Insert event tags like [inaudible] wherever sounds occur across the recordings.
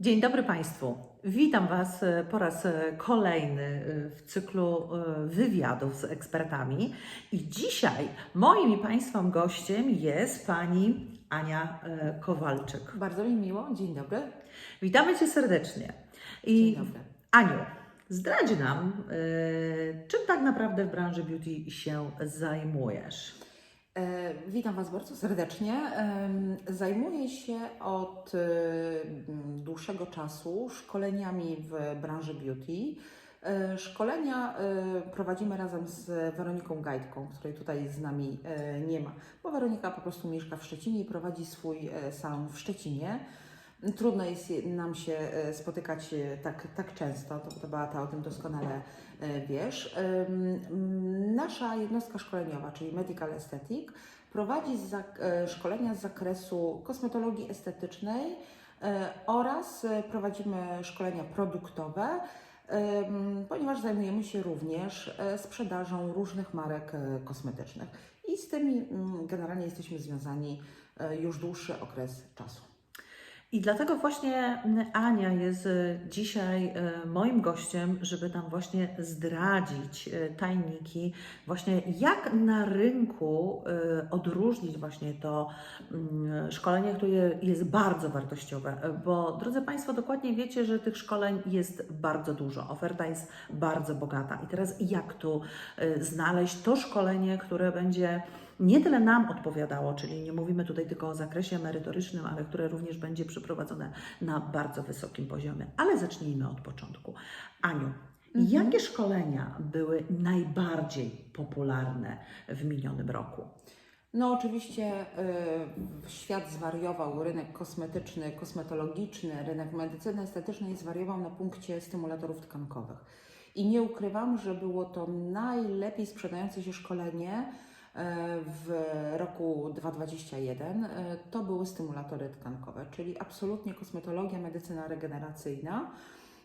Dzień dobry Państwu. Witam Was e, po raz e, kolejny e, w cyklu wywiadów z ekspertami. I dzisiaj moim i Państwem gościem jest Pani Ania Kowalczyk. Bardzo mi miło, dzień dobry. Witamy Cię serdecznie. I Dzień dobry. Aniu, zdradź nam, czym tak naprawdę w branży beauty się zajmujesz? E, witam Was bardzo serdecznie. Zajmuję się od e, dłuższego czasu szkoleniami w branży beauty. E, Szkolenia prowadzimy razem z Weroniką Gajtką, której tutaj z nami nie ma, bo Weronika po prostu mieszka w Szczecinie i prowadzi swój salon w Szczecinie. Trudno jest je- nam się e, spotykać e, tak, tak często, to, to Beata o tym doskonale e, wiesz. Nasza jednostka szkoleniowa, czyli Medical Aesthetic, prowadzi szkolenia z zakresu kosmetologii estetycznej oraz prowadzimy szkolenia produktowe, ponieważ zajmujemy się również sprzedażą różnych marek kosmetycznych. I z tymi generalnie jesteśmy związani już dłuższy okres czasu. I dlatego właśnie Ania jest e, dzisiaj e, moim gościem, żeby nam właśnie zdradzić e, tajniki, właśnie jak na rynku odróżnić właśnie to mm, szkolenie, które jest bardzo wartościowe. Bo drodzy Państwo, dokładnie wiecie, że tych szkoleń jest bardzo dużo, oferta jest bardzo bogata. I teraz jak tu znaleźć to szkolenie, które będzie nie tyle nam odpowiadało, czyli nie mówimy tutaj tylko o zakresie merytorycznym, ale które również będzie przeprowadzone na bardzo wysokim poziomie. Ale zacznijmy od początku. Aniu, Mhm. jakie szkolenia były najbardziej popularne w minionym roku? No oczywiście y, świat zwariował, rynek kosmetyczny, kosmetologiczny, rynek medycyny estetycznej zwariował na punkcie stymulatorów tkankowych. I nie ukrywam, że było to najlepiej sprzedające się szkolenie w roku 2021. Y, To były stymulatory tkankowe, czyli absolutnie kosmetologia, medycyna regeneracyjna.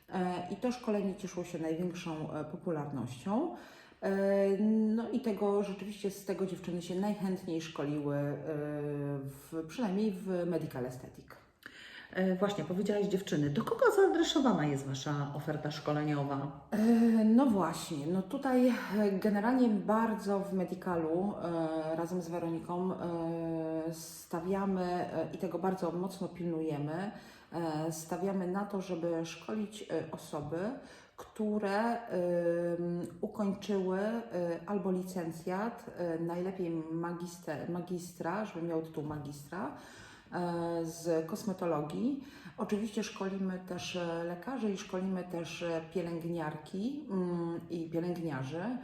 Y, I to szkolenie cieszyło się największą e, popularnością. E, No i tego rzeczywiście z tego dziewczyny się najchętniej szkoliły, e, w, przynajmniej w Medical Aesthetic. E, Właśnie, powiedziałaś dziewczyny. Do kogo zaadresowana jest Wasza oferta szkoleniowa? E, No właśnie, no tutaj e, generalnie bardzo w Medicalu razem z Weroniką stawiamy i tego bardzo mocno pilnujemy, stawiamy na to, żeby szkolić osoby, które ukończyły albo licencjat, najlepiej magister, magistra, żeby miał tytuł magistra z kosmetologii. Oczywiście szkolimy też e, lekarzy i szkolimy też e, pielęgniarki mm, i pielęgniarzy.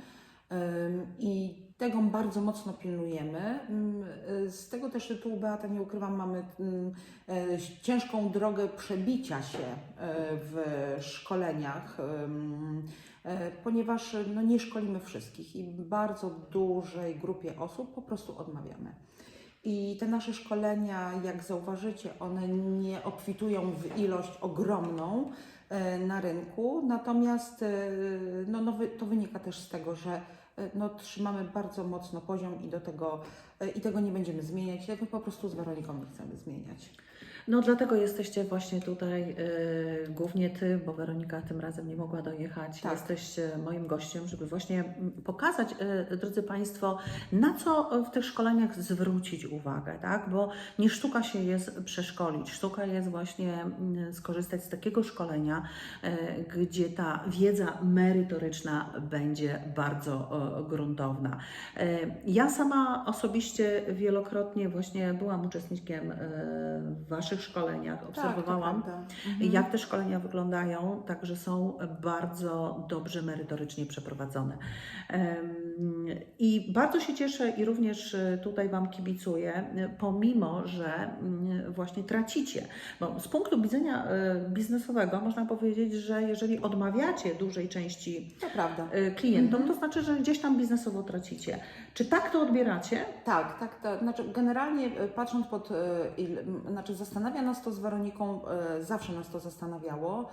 I tego bardzo mocno pilnujemy. Z tego też tytułu, Beata, nie ukrywam, mamy e, ciężką drogę przebicia się e, w szkoleniach, e, ponieważ no, nie szkolimy wszystkich i bardzo dużej grupie osób po prostu odmawiamy. I te nasze szkolenia, jak zauważycie, one nie obfitują w ilość ogromną e, na rynku, natomiast e, no, no, to wynika też z tego, że e, no, trzymamy bardzo mocno poziom i do tego, i tego nie będziemy zmieniać, tego po prostu z Weroniką nie chcemy zmieniać. No dlatego jesteście właśnie tutaj, y, głównie Ty, bo Weronika tym razem nie mogła dojechać. Tak. Jesteście moim gościem, żeby właśnie pokazać, y, drodzy Państwo, na co w tych szkoleniach zwrócić uwagę, tak? Bo nie sztuka się jest przeszkolić, sztuka jest właśnie mm, skorzystać z takiego szkolenia, y, gdzie ta wiedza merytoryczna będzie bardzo y, gruntowna. Y, Ja sama osobiście wielokrotnie właśnie byłam uczestnikiem y, w Waszych szkoleniach, obserwowałam. Tak, to prawda. Mhm. Jak te szkolenia wyglądają, także są bardzo dobrze merytorycznie przeprowadzone. Em, I bardzo się cieszę i również e, tutaj Wam kibicuję, e, pomimo, że właśnie tracicie. Bo z punktu widzenia e, biznesowego można powiedzieć, że jeżeli odmawiacie dużej części klientom, Mhm. to znaczy, że gdzieś tam biznesowo tracicie. Czy tak to odbieracie? Tak, tak, to znaczy generalnie patrząc pod, znaczy zastanawia nas to z Weroniką, zawsze nas to zastanawiało,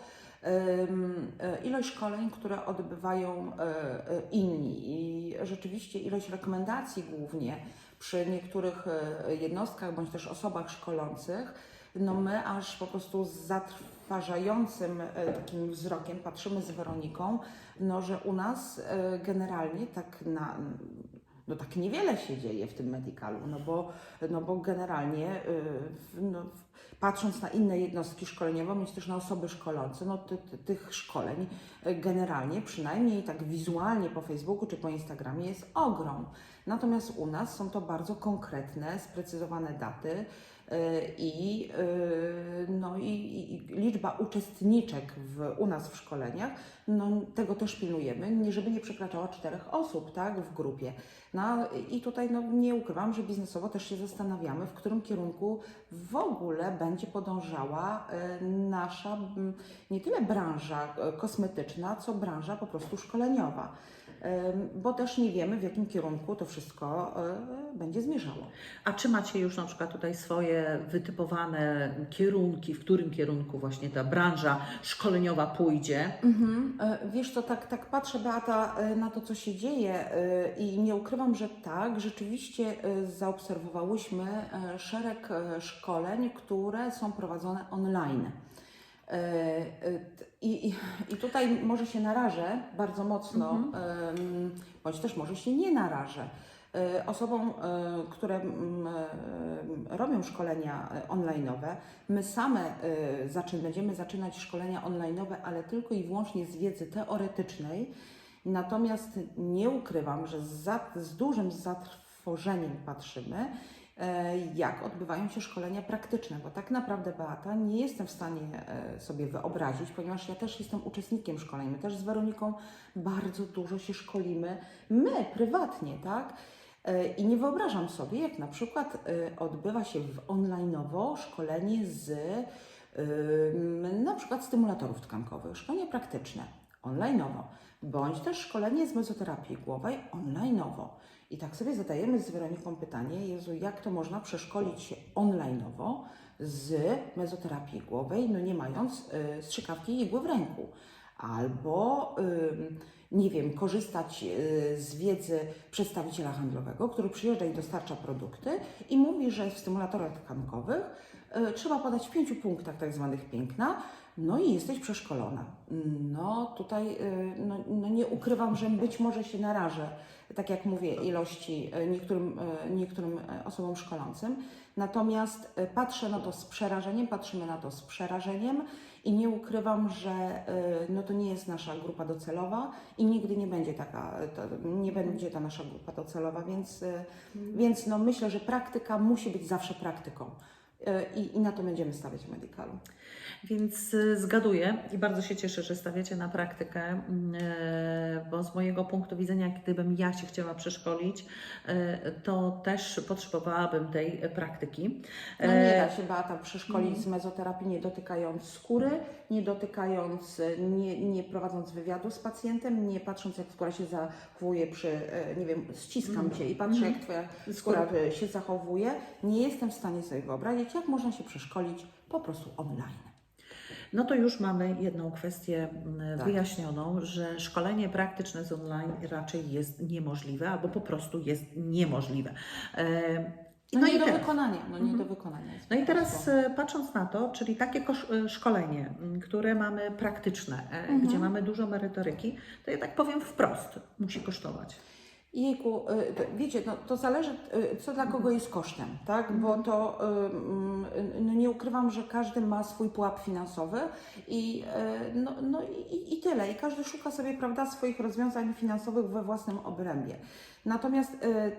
ilość szkoleń, które odbywają e, e, inni. I rzeczywiście ilość rekomendacji głównie przy niektórych e, jednostkach bądź też osobach szkolących no my aż po prostu z zatrważającym e, takim wzrokiem patrzymy z Weroniką, no że u nas e, generalnie tak na no tak niewiele się dzieje w tym medicalu, no bo, no bo generalnie y, no, patrząc na inne jednostki szkoleniowe, bądź też na osoby szkolące, no ty, ty, tych szkoleń y, generalnie, przynajmniej tak wizualnie po Facebooku czy po Instagramie jest ogrom. Natomiast u nas są to bardzo konkretne, sprecyzowane daty i, y, no i, i liczba uczestniczek w, u nas w szkoleniach, no tego też pilnujemy, żeby nie przekraczała czterech osób tak, w grupie. No i tutaj no, nie ukrywam, że biznesowo też się zastanawiamy, w którym kierunku w ogóle będzie podążała e, nasza m, nie tyle branża kosmetyczna, co branża po prostu szkoleniowa. Bo też nie wiemy, w jakim kierunku to wszystko e, będzie zmierzało. A czy macie już na przykład tutaj swoje wytypowane kierunki, w którym kierunku właśnie ta branża szkoleniowa pójdzie? Mhm. E, Wiesz co, tak, tak patrzę Beata e, na to, co się dzieje i nie ukrywam, że tak, rzeczywiście zaobserwowałyśmy szereg szkoleń, które są prowadzone online. E, e, I, i, tutaj może się narażę bardzo mocno, em, bądź też może się nie narażę. E, Osobom, które robią szkolenia online'owe, my same zaczyn, będziemy zaczynać szkolenia online'owe, ale tylko i wyłącznie z wiedzy teoretycznej. Natomiast nie ukrywam, że z, za, z dużym zatrwożeniem patrzymy, jak odbywają się szkolenia praktyczne, bo tak naprawdę, Beata, nie jestem w stanie e, sobie wyobrazić, ponieważ ja też jestem uczestnikiem szkoleń, my też z Weroniką bardzo dużo się szkolimy, my prywatnie, tak? E, I nie wyobrażam sobie, jak na przykład e, odbywa się w online'owo szkolenie z na przykład stymulatorów tkankowych, szkolenie praktyczne online'owo, bądź też szkolenie z mezoterapii głowej online'owo. I tak sobie zadajemy z Weroniką pytanie, Jezu, jak to można przeszkolić się online'owo z mezoterapii głowej, no nie mając y, strzykawki igły w ręku. Albo, ym, nie wiem, korzystać y, z wiedzy przedstawiciela handlowego, który przyjeżdża i dostarcza produkty i mówi, że w stymulatorach tkankowych y, trzeba podać w pięciu punktach tak zwanych piękna, no i jesteś przeszkolona. No tutaj y, no, no nie ukrywam, że być może się narażę, tak jak mówię, ilości y, niektórym, y, niektórym osobom szkolącym. Natomiast patrzę na to z przerażeniem, patrzymy na to z przerażeniem i nie ukrywam, że no to nie jest nasza grupa docelowa i nigdy nie będzie taka, nie będzie ta nasza grupa docelowa, więc, więc no myślę, że praktyka musi być zawsze praktyką. Y, I, I na to będziemy stawiać w Medicalu. Więc y, zgaduję i bardzo się cieszę, że stawiacie na praktykę, mm, e, bo z mojego punktu widzenia, gdybym ja się chciała przeszkolić, e, to też potrzebowałabym tej e, praktyki. No nie E, da się Beata przeszkolić z mezoterapii nie dotykając skóry, nie dotykając, e, nie, nie prowadząc wywiadu z pacjentem, nie patrząc jak skóra się zachowuje przy, e, nie wiem, ściskam Cię i patrzę jak Twoja skóra e, się zachowuje. Nie jestem w stanie sobie wyobrazić, jak można się przeszkolić po prostu online. No to już mamy jedną kwestię mm, Tak. wyjaśnioną, że szkolenie praktyczne z online raczej jest niemożliwe albo po prostu jest niemożliwe. E, No, No nie i do teraz- wykonania, no nie do wykonania. jest No i teraz e, patrząc na to, czyli takie e, szkolenie, m, które mamy praktyczne, Mhm. gdzie mamy dużo merytoryki, to ja tak powiem wprost, musi kosztować. Jejku, y, wiecie, no, to zależy, y, co dla kogo jest kosztem, tak? Bo to y, mm, no, nie ukrywam, że każdy ma swój pułap finansowy i, no, no i, i tyle. I każdy szuka sobie, prawda, swoich rozwiązań finansowych we własnym obrębie. Natomiast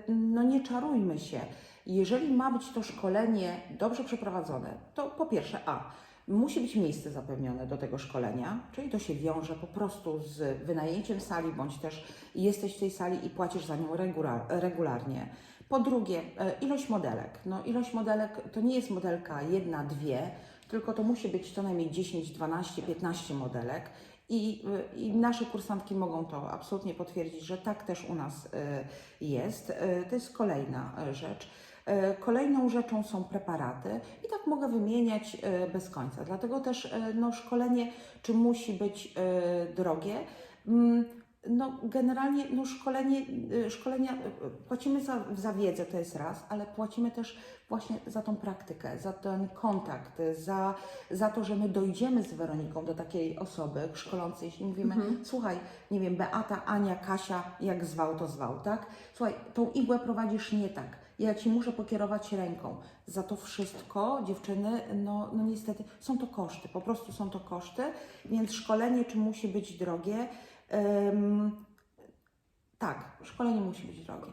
no, nie czarujmy się. Jeżeli ma być to szkolenie dobrze przeprowadzone, to po pierwsze, a Musi być miejsce zapewnione do tego szkolenia, czyli to się wiąże po prostu z wynajęciem sali, bądź też jesteś w tej sali i płacisz za nią regular, regularnie. Po drugie, e, ilość modelek. No, ilość modelek to nie jest modelka jedna, dwie, tylko to musi być co najmniej 10, 12, 15 modelek. I, I nasze kursantki mogą to absolutnie potwierdzić, że tak też u nas y, jest. Y, To jest kolejna rzecz. E, Kolejną rzeczą są preparaty i tak mogę wymieniać e, bez końca. Dlatego też e, no, szkolenie, czy musi być drogie? Mm, No, generalnie no, szkolenie, szkolenia, płacimy za, za wiedzę, to jest raz, ale płacimy też właśnie za tą praktykę, za ten kontakt, za, za to, że my dojdziemy z Weroniką do takiej osoby szkolącej i mówimy, słuchaj, nie wiem, Beata, Ania, Kasia, jak zwał, to zwał, tak? Słuchaj, tą igłę prowadzisz nie tak. Ja Ci muszę pokierować ręką. Za to wszystko, dziewczyny, no, no niestety, są to koszty, po prostu są to koszty, więc szkolenie, czy musi być drogie? Ym, tak, szkolenie musi być drogie.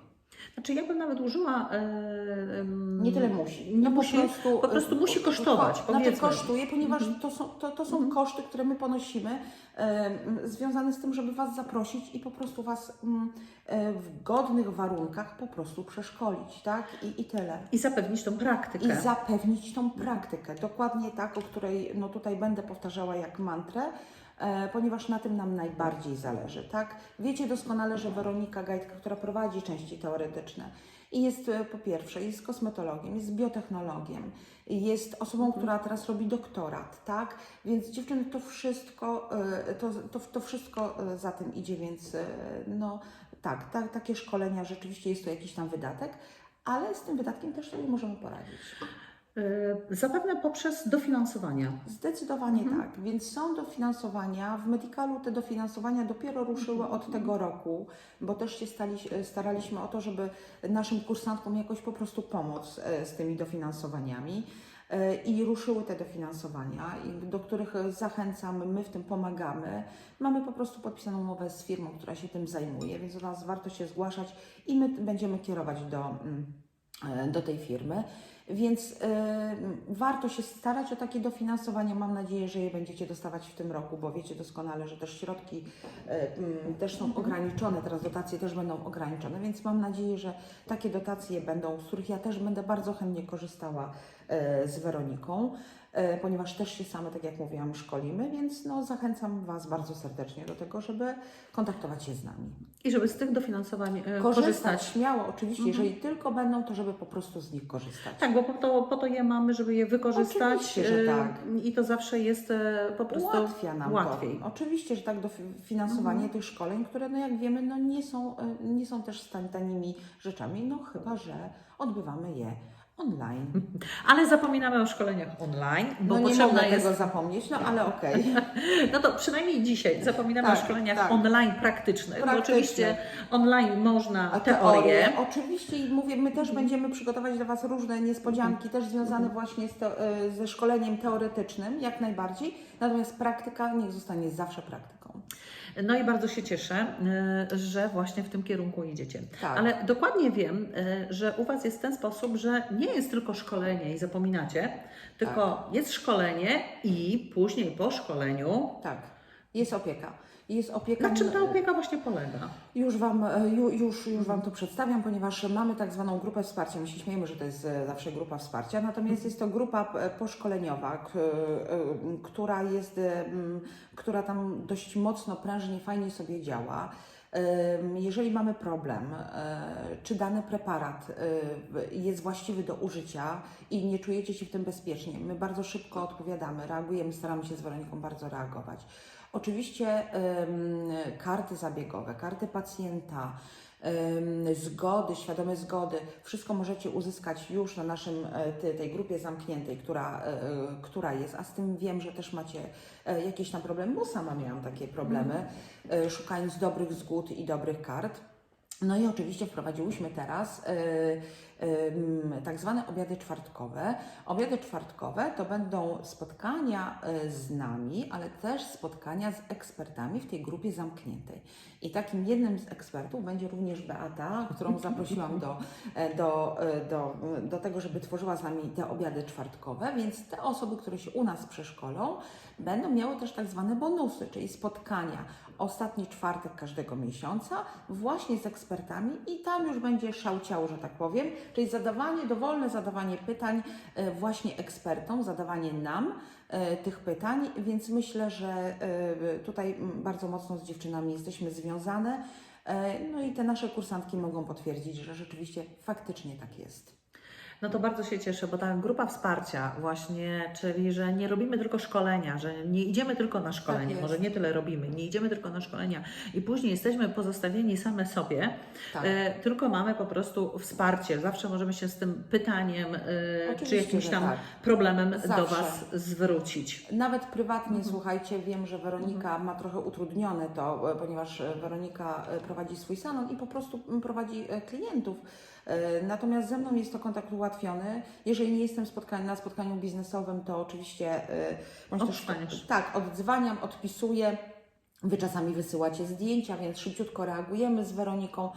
Znaczy ja bym nawet użyła... em, Nie tyle musi. Nie No musi, po prostu musi kosztować, Znaczy powiedzmy. kosztuje, ponieważ to są, to, to są koszty, które my ponosimy em, związane z tym, żeby Was zaprosić i po prostu Was e, w godnych warunkach po prostu przeszkolić, tak? I, i tyle. I zapewnić tą praktykę. I zapewnić tą praktykę, dokładnie tak, o której no tutaj będę powtarzała jak mantrę, ponieważ na tym nam najbardziej zależy, tak? Wiecie doskonale, że Weronika Gajtka, która prowadzi części teoretyczne i jest e, po pierwsze, jest kosmetologiem, jest biotechnologiem, jest osobą, która teraz robi doktorat, tak? Więc dziewczyny, to wszystko, e, to, to, to wszystko e, za tym idzie, więc e, no tak, tak, takie szkolenia rzeczywiście jest to jakiś tam wydatek, ale z tym wydatkiem też sobie możemy poradzić. E, Zapewne poprzez dofinansowania. Zdecydowanie tak, więc są dofinansowania. W Medicalu te dofinansowania dopiero ruszyły od tego roku, bo też się stali, staraliśmy o to, żeby naszym kursantkom jakoś po prostu pomóc e, z tymi dofinansowaniami. E, I ruszyły te dofinansowania, do których zachęcam, my w tym pomagamy. Mamy po prostu podpisaną umowę z firmą, która się tym zajmuje, więc do nas warto się zgłaszać i my będziemy kierować do, mm, do tej firmy. Więc y, warto się starać o takie dofinansowanie. Mam nadzieję, że je będziecie dostawać w tym roku, bo wiecie doskonale, że też środki y, mm, też są ograniczone, teraz dotacje też będą ograniczone, więc mam nadzieję, że takie dotacje będą, z których ja też będę bardzo chętnie korzystała y, z Weroniką, y, ponieważ też się same, tak jak mówiłam, szkolimy, więc no, zachęcam Was bardzo serdecznie do tego, żeby kontaktować się z nami. I żeby z tych dofinansowań e, Korzystać, korzystać. śmiało, oczywiście, jeżeli tylko będą, to żeby po prostu z nich korzystać. Tak, bo po to, po to je mamy, żeby je wykorzystać. Oczywiście, że e, tak. I to zawsze jest e, po prostu Ułatwia nam łatwiej. to. Oczywiście, że tak dofinansowanie tych szkoleń, które no jak wiemy, no nie są, e, nie są też tanimi rzeczami, no chyba, że odbywamy je online. [laughs] Ale zapominamy o szkoleniach online, bo No nie potrzebna mogę jest. tego zapomnieć, no ale okej. [laughs] No to przynajmniej dzisiaj zapominamy Tak, o szkoleniach tak. online praktycznych. Bo oczywiście online można A teorię. teorie? Oczywiście i mówię, my też będziemy przygotować dla Was różne niespodzianki, też związane właśnie z te, e, ze szkoleniem teoretycznym, jak najbardziej. Natomiast praktyka niech zostanie zawsze praktyką. No i bardzo się cieszę, y, że właśnie w tym kierunku idziecie. Tak. Ale dokładnie wiem, y, że u Was jest w ten sposób, że nie jest tylko szkolenie i zapominacie, tylko Tak. jest szkolenie i później po szkoleniu. Tak, jest opieka. Jest opieka. Na czym ta opieka właśnie polega? Już wam, e, ju, już, już wam to przedstawiam, ponieważ mamy tak zwaną grupę wsparcia. My się śmiejemy, że to jest e, zawsze grupa wsparcia, natomiast jest to grupa e, poszkoleniowa, która jest, która tam dość mocno, prężnie, fajnie sobie działa. Jeżeli mamy problem, czy dany preparat jest właściwy do użycia i nie czujecie się w tym bezpiecznie, my bardzo szybko odpowiadamy, reagujemy, staramy się z Weroniką bardzo reagować. Oczywiście karty zabiegowe, karty pacjenta, zgody, świadome zgody, wszystko możecie uzyskać już na naszym, e, tej grupie zamkniętej, która, e, e, która jest, a z tym wiem, że też macie jakieś tam problemy, bo sama miałam takie problemy, e, szukając dobrych zgód i dobrych kart. No i oczywiście wprowadziłyśmy teraz tak zwane obiady czwartkowe. Obiady czwartkowe to będą spotkania y, z nami, ale też spotkania z ekspertami w tej grupie zamkniętej. I takim jednym z ekspertów będzie również Beata, którą [laughs] zaprosiłam do, e, do, e, do, do tego, żeby tworzyła z nami te obiady czwartkowe, więc te osoby, które się u nas przeszkolą, będą miały też tak zwane bonusy, czyli spotkania ostatni czwartek każdego miesiąca właśnie z ekspertami i tam już będzie szałciało, że tak powiem, czyli zadawanie, dowolne zadawanie pytań e, właśnie ekspertom, zadawanie nam e, tych pytań, więc myślę, że e, tutaj bardzo mocno z dziewczynami jesteśmy związane. No i te nasze kursantki mogą potwierdzić, że rzeczywiście faktycznie tak jest. No to bardzo się cieszę, bo ta grupa wsparcia właśnie, czyli że nie robimy tylko szkolenia, że nie idziemy tylko na szkolenie, jest. może nie tyle robimy, nie idziemy tylko na szkolenia i później jesteśmy pozostawieni same sobie, Tak. e, tylko mamy po prostu wsparcie. Zawsze możemy się z tym pytaniem e, czy jakimś tam tak. problemem do Zawsze. Was zwrócić. Nawet prywatnie, Mhm. słuchajcie, wiem, że Weronika ma trochę utrudnione to, e, ponieważ e, Weronika e, prowadzi swój salon i po prostu prowadzi klientów. E, Natomiast ze mną jest to kontakt ułatwiony. Jeżeli nie jestem na spotkaniu biznesowym, to oczywiście e, bądź też- tak, oddzwaniam, odpisuję. Wy czasami wysyłacie zdjęcia, więc szybciutko reagujemy z Weroniką.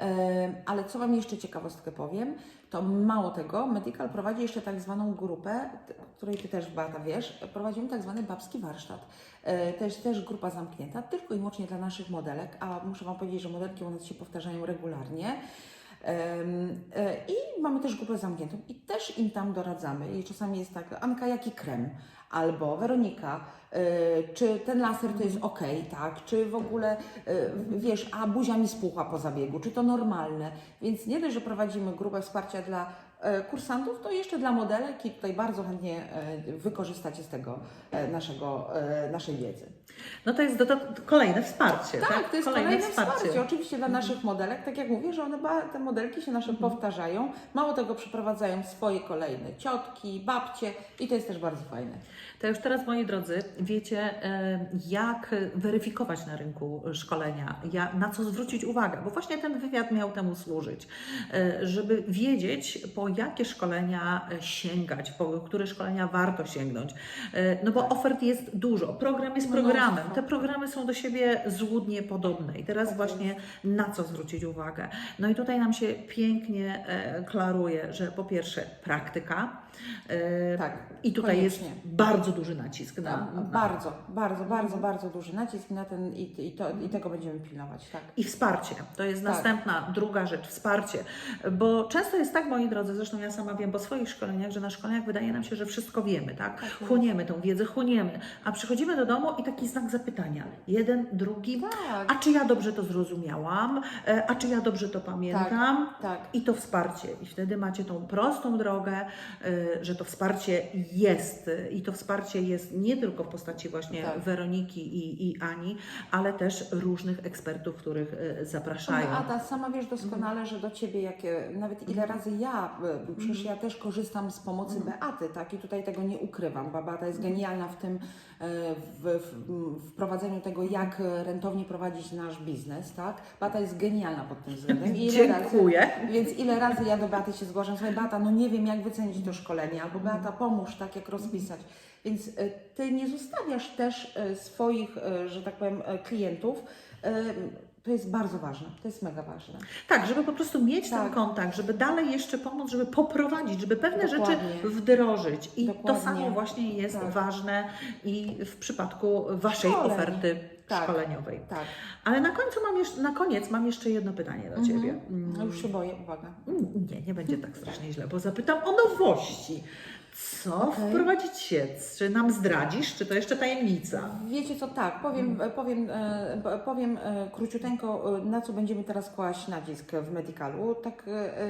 E, Ale co Wam jeszcze ciekawostkę powiem, to mało tego, Medical prowadzi jeszcze tak zwaną grupę, której Ty też Beata wiesz, prowadzimy tak zwany babski warsztat. Też, też grupa zamknięta, tylko i wyłącznie dla naszych modelek, a muszę Wam powiedzieć, że modelki u nas się powtarzają regularnie. E, I mamy też grupę zamkniętą i też im tam doradzamy. I czasami jest tak, Anka, jaki krem? Albo Weronika, e, czy ten laser to jest ok, tak? Czy w ogóle, e, wiesz, a buzia mi spuchła po zabiegu, czy to normalne? Więc nie dość, że prowadzimy grupę wsparcia dla kursantów, to jeszcze dla modelek i tutaj bardzo chętnie e, wykorzystacie z tego e, naszego, e, naszej wiedzy. No to jest do, to kolejne wsparcie. Tak, Tak, to jest kolejne, wsparcie. Oczywiście dla naszych modelek, tak jak mówię, że one te modelki się nasze powtarzają. Mało tego, przeprowadzają swoje kolejne ciotki, babcie i to jest też bardzo fajne. To już teraz, moi drodzy, wiecie, e, jak weryfikować na rynku szkolenia, na co zwrócić uwagę, bo właśnie ten wywiad miał temu służyć, e, żeby wiedzieć, po jakie szkolenia e, sięgać, po które szkolenia warto sięgnąć. E, No bo Tak. ofert jest dużo, program jest programem, te programy są do siebie złudnie podobne i teraz Tak właśnie na co zwrócić uwagę. No i tutaj nam się pięknie e, klaruje, że po pierwsze praktyka, Tak. i tutaj jest koniecznie. bardzo duży nacisk na, Tak, na Bardzo, bardzo, bardzo, bardzo duży nacisk na ten i, i, to, i tego będziemy pilnować, tak. i wsparcie. To jest Tak. następna, druga rzecz, wsparcie. Bo często jest tak, moi drodzy, zresztą ja sama wiem po swoich szkoleniach, że na szkoleniach wydaje nam się, że wszystko wiemy, tak? Tak jest. Chłoniemy tą wiedzę, chłoniemy, a przychodzimy do domu i taki znak zapytania. Jeden, drugi, Tak, a czy ja dobrze to zrozumiałam? E, A czy ja dobrze to pamiętam? tak. I to wsparcie. I wtedy macie tą prostą drogę, y, że to wsparcie jest. I to wsparcie jest nie tylko w postaci właśnie Tak. Weroniki i, i Ani, ale też różnych ekspertów, których y, zapraszają. No, Ada, sama wiesz doskonale, że do Ciebie, jak, e, nawet ile razy ja, e, przecież ja też korzystam z pomocy Beaty, tak, i tutaj tego nie ukrywam, bo Beata jest genialna w tym, e, w, w, w prowadzeniu tego, jak e, rentownie prowadzić nasz biznes, tak, Beata jest genialna pod tym względem. I ile razy- Dziękuję. Więc ile razy ja do Beaty się zgłaszam, słuchaj Beata, no nie wiem jak wycenić to szkolenie, albo Beata pomóż tak jak rozpisać. Więc e, Ty nie zostawiasz też e, swoich, e, że tak powiem, klientów. To jest bardzo ważne, to jest mega ważne. Tak, żeby po prostu mieć ten Tak. kontakt, żeby dalej jeszcze pomóc, żeby poprowadzić, żeby pewne Dokładnie. rzeczy wdrożyć. I to Dokładnie. samo właśnie jest Tak. ważne i w przypadku Waszej oferty Tak. szkoleniowej. Tak. Ale na końcu mam jeszcze, na koniec mam jeszcze jedno pytanie do Ciebie. Mhm. No już się boję, uwaga. Mm, Nie, nie będzie tak strasznie źle, bo zapytam o nowości. Co Okej. wprowadzić się? Czy nam zdradzisz, czy to jeszcze tajemnica? Wiecie co, tak, powiem, powiem, e, powiem e, króciuteńko, e, na co będziemy teraz kłaść nacisk w Medicalu. Tak, e, e,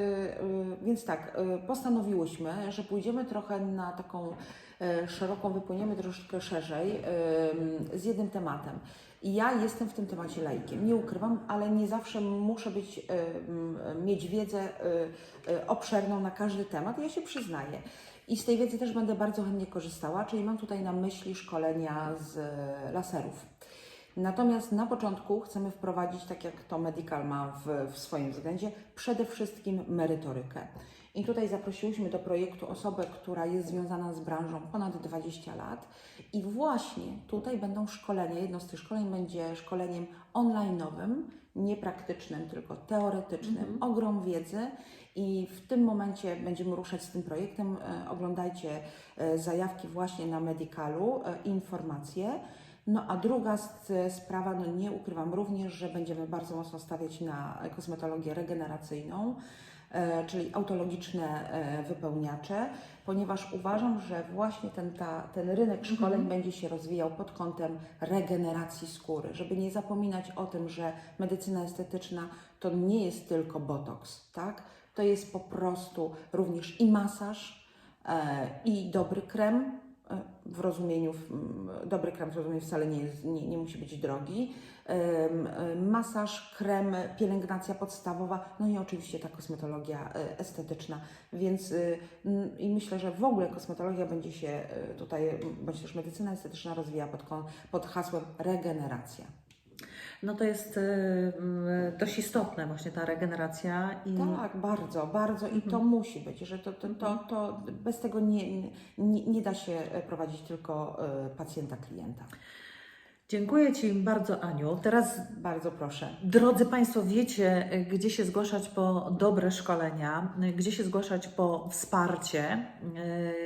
więc tak, e, postanowiłyśmy, że pójdziemy trochę na taką e, szeroką, wypłyniemy troszeczkę szerzej e, z jednym tematem. Ja jestem w tym temacie laikiem, nie ukrywam, ale nie zawsze muszę być, e, mieć wiedzę e, e, obszerną na każdy temat, ja się przyznaję. I z tej wiedzy też będę bardzo chętnie korzystała, czyli mam tutaj na myśli szkolenia z laserów. Natomiast na początku chcemy wprowadzić, tak jak to Medical ma w, w swoim względzie, przede wszystkim merytorykę. I tutaj zaprosiłyśmy do projektu osobę, która jest związana z branżą ponad 20 lat. I właśnie tutaj będą szkolenia. Jedno z tych szkoleń będzie szkoleniem online'owym, nie praktycznym, tylko teoretycznym. Ogrom wiedzy. I w tym momencie będziemy ruszać z tym projektem. E, Oglądajcie e, zajawki właśnie na Medicalu, e, informacje. No a druga sprawa, no nie ukrywam również, że będziemy bardzo mocno stawiać na kosmetologię regeneracyjną, e, czyli autologiczne e, wypełniacze, ponieważ uważam, że właśnie ten, ta, ten rynek szkoleń będzie się rozwijał pod kątem regeneracji skóry, żeby nie zapominać o tym, że medycyna estetyczna to nie jest tylko botoks, tak? To jest po prostu również i masaż, e, i dobry krem, w rozumieniu, mm, dobry krem w rozumieniu wcale nie, jest, nie, nie musi być drogi, e, masaż, krem, pielęgnacja podstawowa, no i oczywiście ta kosmetologia e, estetyczna, więc y, i myślę, że w ogóle kosmetologia będzie się e, tutaj, bądź też medycyna estetyczna rozwija pod, pod hasłem regeneracja. No to jest y, y, dość istotne właśnie ta regeneracja i Tak, bardzo, bardzo. I to musi być, że to, to, to, to bez tego nie, nie, nie da się e, prowadzić tylko e, pacjenta, klienta. Dziękuję Ci bardzo Aniu. Teraz Bardzo proszę. Drodzy Państwo, wiecie, gdzie się zgłaszać po dobre szkolenia, gdzie się zgłaszać po wsparcie,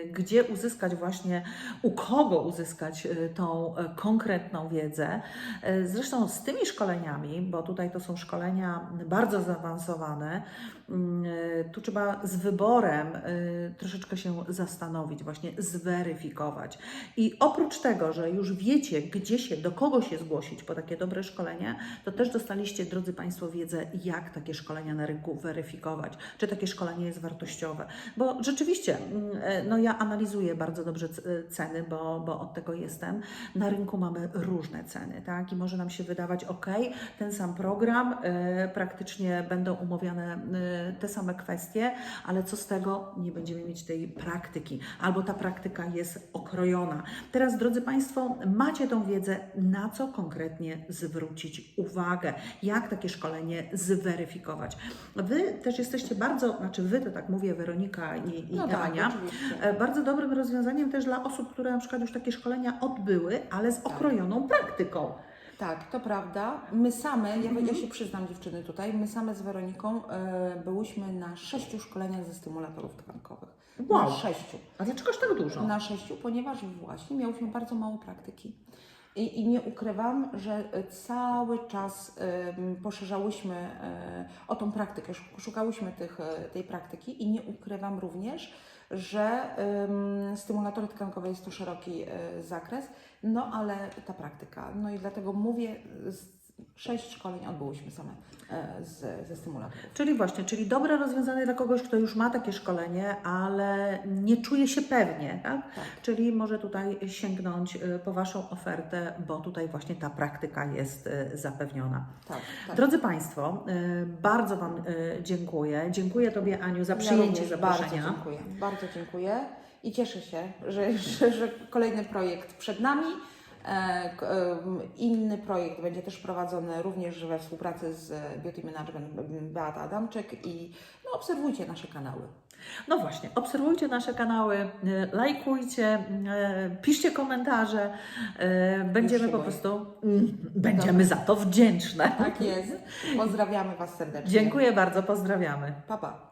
y, gdzie uzyskać właśnie, u kogo uzyskać y, tą y, konkretną wiedzę. Zresztą z tymi szkoleniami, bo tutaj to są szkolenia bardzo zaawansowane, y, tu trzeba z wyborem troszeczkę się zastanowić, właśnie zweryfikować. I oprócz tego, że już wiecie, gdzie się, do kogo się zgłosić po takie dobre szkolenie, to też dostaliście, drodzy Państwo, wiedzę, jak takie szkolenia na rynku weryfikować, czy takie szkolenie jest wartościowe. Bo rzeczywiście, mm, e, no ja analizuję bardzo dobrze e, ceny, bo, bo od tego jestem. Na rynku mamy różne ceny, tak? I może nam się wydawać, ok, ten sam program, e, praktycznie będą umawiane te same kwestie, ale co z tego, nie będziemy mieć tej praktyki, albo ta praktyka jest okrojona. Teraz, drodzy Państwo, macie tą wiedzę, na co konkretnie zwrócić uwagę, jak takie szkolenie zweryfikować. Wy też jesteście bardzo, znaczy Wy to tak mówię, Weronika i, i No tak, Ania, oczywiście. e, bardzo dobrym rozwiązaniem też dla osób, które na przykład już takie szkolenia odbyły, ale z okrojoną praktyką. Tak, to prawda. My same, ja, ja się przyznam dziewczyny tutaj, my same z Weroniką e, byłyśmy na sześciu szkoleniach ze stymulatorów tkankowych. Wow. Na sześciu. A dlaczegóż tak dużo? Na sześciu, ponieważ właśnie miałyśmy bardzo mało praktyki. I, I nie ukrywam, że e, cały czas poszerzałyśmy e, o tą praktykę, szuk- szukałyśmy tych, e, tej praktyki i nie ukrywam również, że stymulatory tkankowe jest to szeroki zakres, no ale ta praktyka. No i dlatego mówię, z, sześć szkoleń odbyłyśmy same e, z, ze stymulatorów. Czyli właśnie, czyli dobre rozwiązanie dla kogoś, kto już ma takie szkolenie, ale nie czuje się pewnie, tak? Tak. Czyli może tutaj sięgnąć y, po Waszą ofertę, bo tutaj właśnie ta praktyka jest y, zapewniona. Tak, tak. Drodzy Państwo, bardzo Wam dziękuję. Dziękuję Tobie, Aniu, za Ja przyjęcie również zaproszenia. Bardzo dziękuję. Bardzo dziękuję i cieszę się, że, że, że kolejny projekt przed nami. E, em, Inny projekt będzie też prowadzony również we współpracy z Beauty Management Beata Adamczyk i no, obserwujcie nasze kanały. No właśnie, obserwujcie nasze kanały, y, lajkujcie, piszcie komentarze. Będziemy po prostu, mm, będziemy za to wdzięczne. Tak jest. Pozdrawiamy Was serdecznie. Dziękuję bardzo, pozdrawiamy. Pa, pa.